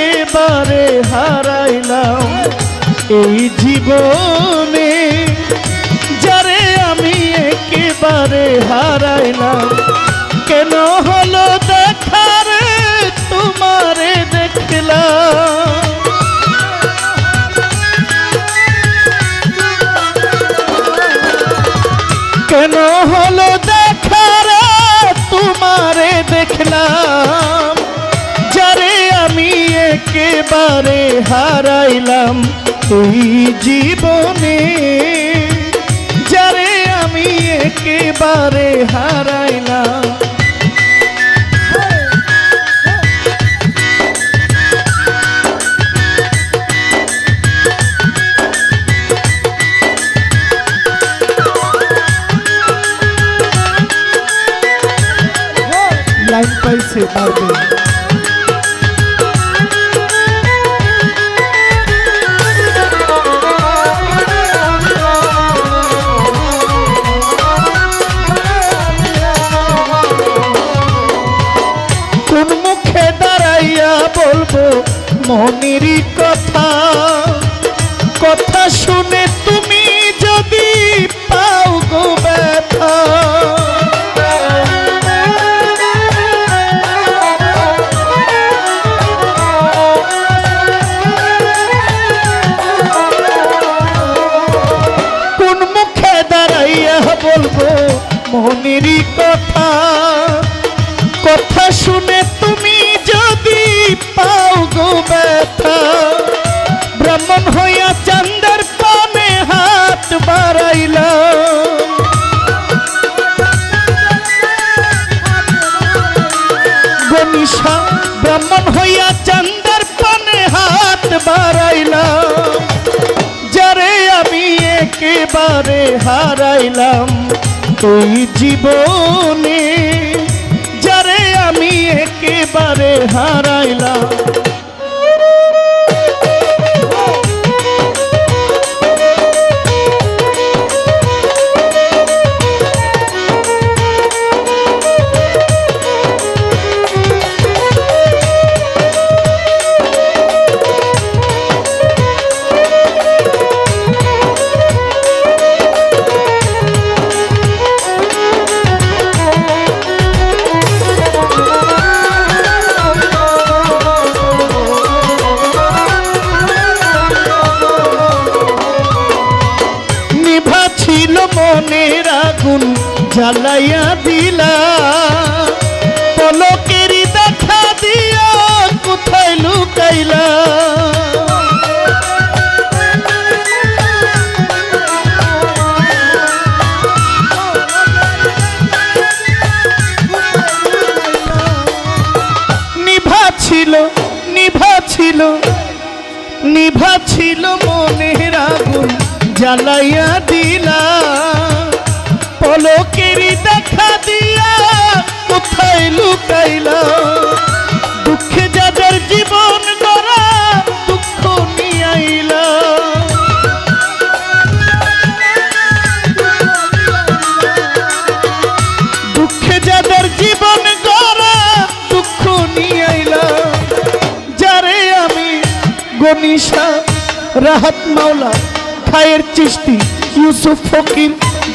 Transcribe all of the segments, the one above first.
একেবারে হারাইলাম এই জীবনে। যারে আমি একেবারে হারাইলাম কেন একেবারে হারাইলাম এই জীবনে। যারে আমি একেবারে হারাইলাম। লাইন পাইছে পারবে। মনেরই কথা কথা শুনে তুমি যদি পাও গো ব্যথা, ব্রাহ্মণ হইয়া চান্দের পানে হাত বাড়াইলাম গনিশা ব্রাহ্মণ হইয়া চান্দের পানে হাত বাড়াইলাম যারে আমি একেবারে হারাইলাম তুই জীবনে যারে আমি একেবারে হারাইলাম আগুন জ্বালাইয়া দিলা। পলকেরই দেখা দিয়া কোথায় লুকাইলা? ছিল, নিভা ছিল নিভা ছিল মনের আগুন জ্বালাইয়া দিলা। পলকেরই দেখা দিয়া কোথায় লুকাইলা? দুঃখে যাদের জীবন গড়া, দুঃখ নিয়ে দুঃখে যাদের জীবন গড়া, দুঃখ নিয়ে যারে আমি গনিশা, রাহাত মাওলা খায়ের চিস্তি ইউসুফ ফকির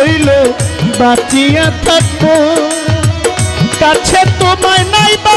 হইল বাঁচিয়া থাকব। কাছে তোমায় নাই বা